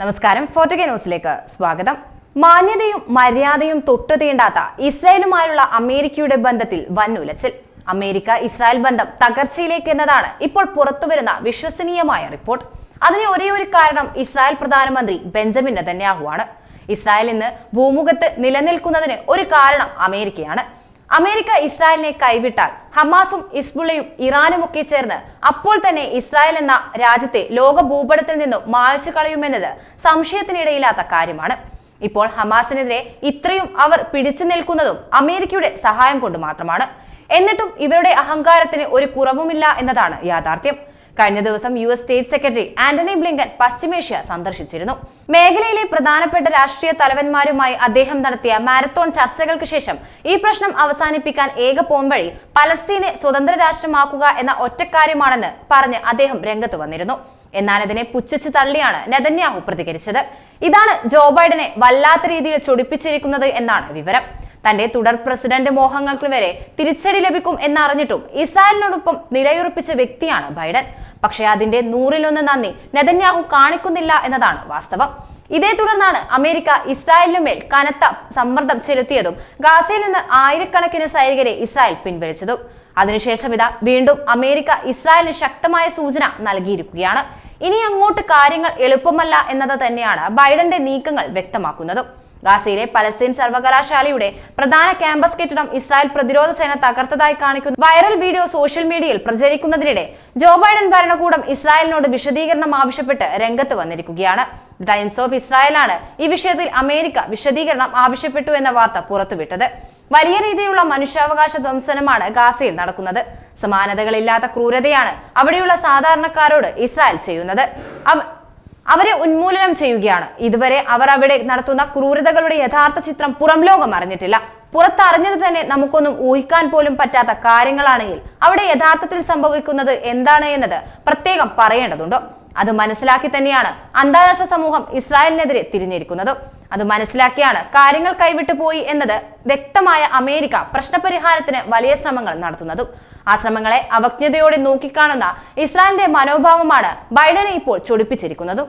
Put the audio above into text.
നമസ്കാരം. ഫോർട്ടുഗ ന്യൂസിലേക്ക് സ്വാഗതം. മാന്യതയും മര്യാദയും തൊട്ടു തീണ്ടാത്ത ഇസ്രായേലുമായുള്ള അമേരിക്കയുടെ ബന്ധത്തിൽ വൻ ഉലച്ചിൽ അമേരിക്ക ഇസ്രായേൽ ബന്ധം തകർച്ചയിലേക്ക് എന്നതാണ് ഇപ്പോൾ പുറത്തുവരുന്ന വിശ്വസനീയമായ റിപ്പോർട്ട്. അതിന് ഒരേ ഒരു കാരണം ഇസ്രായേൽ പ്രധാനമന്ത്രി ബെഞ്ചമിൻ നെതന്യാഹു ആണ് ഇസ്രായേൽ ഇന്ന് ഭൂമുഖത്ത് നിലനിൽക്കുന്നതിന് ഒരു കാരണം അമേരിക്കയാണ്. അമേരിക്ക ഇസ്രായേലിനെ കൈവിട്ടാൽ ഹമാസും ഇസ്ബുളയും ഇറാനും ഒക്കെ ചേർന്ന് അപ്പോൾ തന്നെ ഇസ്രായേൽ എന്ന രാജ്യത്തെ ലോക ഭൂപടത്തിൽ നിന്നും മായ്ച്ചു കളയുമെന്നത് സംശയത്തിനിടയില്ലാത്ത കാര്യമാണ്. ഇപ്പോൾ ഹമാസിനെതിരെ ഇത്രയും അവർ പിടിച്ചു നിൽക്കുന്നതും അമേരിക്കയുടെ സഹായം കൊണ്ട് മാത്രമാണ്. എന്നിട്ടും ഇവരുടെ അഹങ്കാരത്തിന് ഒരു കുറവുമില്ല എന്നതാണ് യാഥാർത്ഥ്യം. കഴിഞ്ഞ ദിവസം U S state secretary Antony Blinken പശ്ചിമേഷ്യ സന്ദർശിച്ചിരുന്നു. മേഖലയിലെ പ്രധാനപ്പെട്ട രാഷ്ട്രീയ തലവന്മാരുമായി അദ്ദേഹം നടത്തിയ മാരത്തോൺ ചർച്ചകൾക്ക് ശേഷം ഈ പ്രശ്നം അവസാനിപ്പിക്കാൻ ഏക പോംവഴി പലസ്തീനെ സ്വതന്ത്ര രാഷ്ട്രമാക്കുക എന്ന ഒറ്റക്കാര്യമാണെന്ന് പറഞ്ഞ് അദ്ദേഹം രംഗത്ത് വന്നിരുന്നു. എന്നാൽ അതിനെ പുച്ഛിച്ചു തള്ളിയാണ് നെതന്യാഹു പ്രതികരിച്ചത്. ഇതാണ് ജോ ബൈഡനെ വല്ലാത്ത രീതിയിൽ ചൊടിപ്പിച്ചിരിക്കുന്നത് എന്നാണ് വിവരം. തന്റെ തുടർ പ്രസിഡന്റ് മോഹങ്ങൾക്ക് വരെ തിരിച്ചടി ലഭിക്കും എന്നറിഞ്ഞിട്ടും ഇസ്രായേലിനോടൊപ്പം നിലയുറപ്പിച്ച വ്യക്തിയാണ് ബൈഡൻ. പക്ഷേ അതിന്റെ നൂറിലൊന്ന് നന്ദി നെതന്യാഹു കാണിക്കുന്നില്ല എന്നതാണ് വാസ്തവം. ഇതേ തുടർന്നാണ് അമേരിക്ക ഇസ്രായേലിനു മേൽ കനത്ത സമ്മർദ്ദം ചെലുത്തിയതും ഗാസയിൽ നിന്ന് ആയിരക്കണക്കിന് സൈനികരെ ഇസ്രായേൽ പിൻവലിച്ചതും. അതിനുശേഷം ഇതാ വീണ്ടും അമേരിക്ക ഇസ്രായേലിന് ശക്തമായ സൂചന നൽകിയിരിക്കുകയാണ്. ഇനി അങ്ങോട്ട് കാര്യങ്ങൾ എളുപ്പമല്ല എന്നത് തന്നെയാണ് ബൈഡന്റെ നീക്കങ്ങൾ വ്യക്തമാക്കുന്നതും. ഗാസയിലെ പലസ്തീൻ സർവകലാശാലയുടെ പ്രധാന ക്യാമ്പസ് കെട്ടിടം ഇസ്രായേൽ പ്രതിരോധ സേന തകർത്തതായി കാണിക്കുന്ന. വൈറൽ വീഡിയോ സോഷ്യൽ മീഡിയയിൽ പ്രചരിക്കുന്നതിനിടെ ജോ ബൈഡൻ ഭരണകൂടം ഇസ്രായേലിനോട് വിശദീകരണം ആവശ്യപ്പെട്ട് രംഗത്ത് വന്നിരിക്കുകയാണ്. ടൈംസ് ഓഫ് ഇസ്രായേലാണ് ഈ വിഷയത്തിൽ അമേരിക്ക വിശദീകരണം ആവശ്യപ്പെട്ടു എന്ന വാർത്ത പുറത്തുവിട്ടത്. വലിയ രീതിയിലുള്ള മനുഷ്യാവകാശ ധ്വംസനമാണ് ഗാസയിൽ നടക്കുന്നത്. സമാനതകളില്ലാത്ത ക്രൂരതയാണ് അവിടെയുള്ള സാധാരണക്കാരോട് ഇസ്രായേൽ ചെയ്യുന്നത്. അവരെ ഉന്മൂലനം ചെയ്യുകയാണ്. ഇതുവരെ അവർ അവിടെ നടത്തുന്ന ക്രൂരതകളുടെ യഥാർത്ഥ ചിത്രം പുറം ലോകം അറിഞ്ഞിട്ടില്ല. പുറത്തറിഞ്ഞത് തന്നെ നമുക്കൊന്നും ഊഹിക്കാൻ പോലും പറ്റാത്ത കാര്യങ്ങളാണെങ്കിൽ അവിടെ യഥാർത്ഥത്തിൽ സംഭവിക്കുന്നത് എന്താണ് എന്നത് പ്രത്യേകം പറയേണ്ടതുണ്ടോ. അത് മനസ്സിലാക്കി തന്നെയാണ് അന്താരാഷ്ട്ര സമൂഹം ഇസ്രായേലിനെതിരെ തിരിഞ്ഞിരിക്കുന്നത്. അത് മനസ്സിലാക്കിയാണ് കാര്യങ്ങൾ കൈവിട്ടു പോയി എന്നത് വ്യക്തമായ അമേരിക്ക പ്രശ്നപരിഹാരത്തിന് വലിയ ശ്രമങ്ങൾ നടത്തുന്നതും. ആ ശ്രമങ്ങളെ അവജ്ഞതയോടെ നോക്കിക്കാണുന്ന ഇസ്രായേലിന്റെ മനോഭാവമാണ് ബൈഡനെ ഇപ്പോൾ ചൊടിപ്പിച്ചിരിക്കുന്നതും.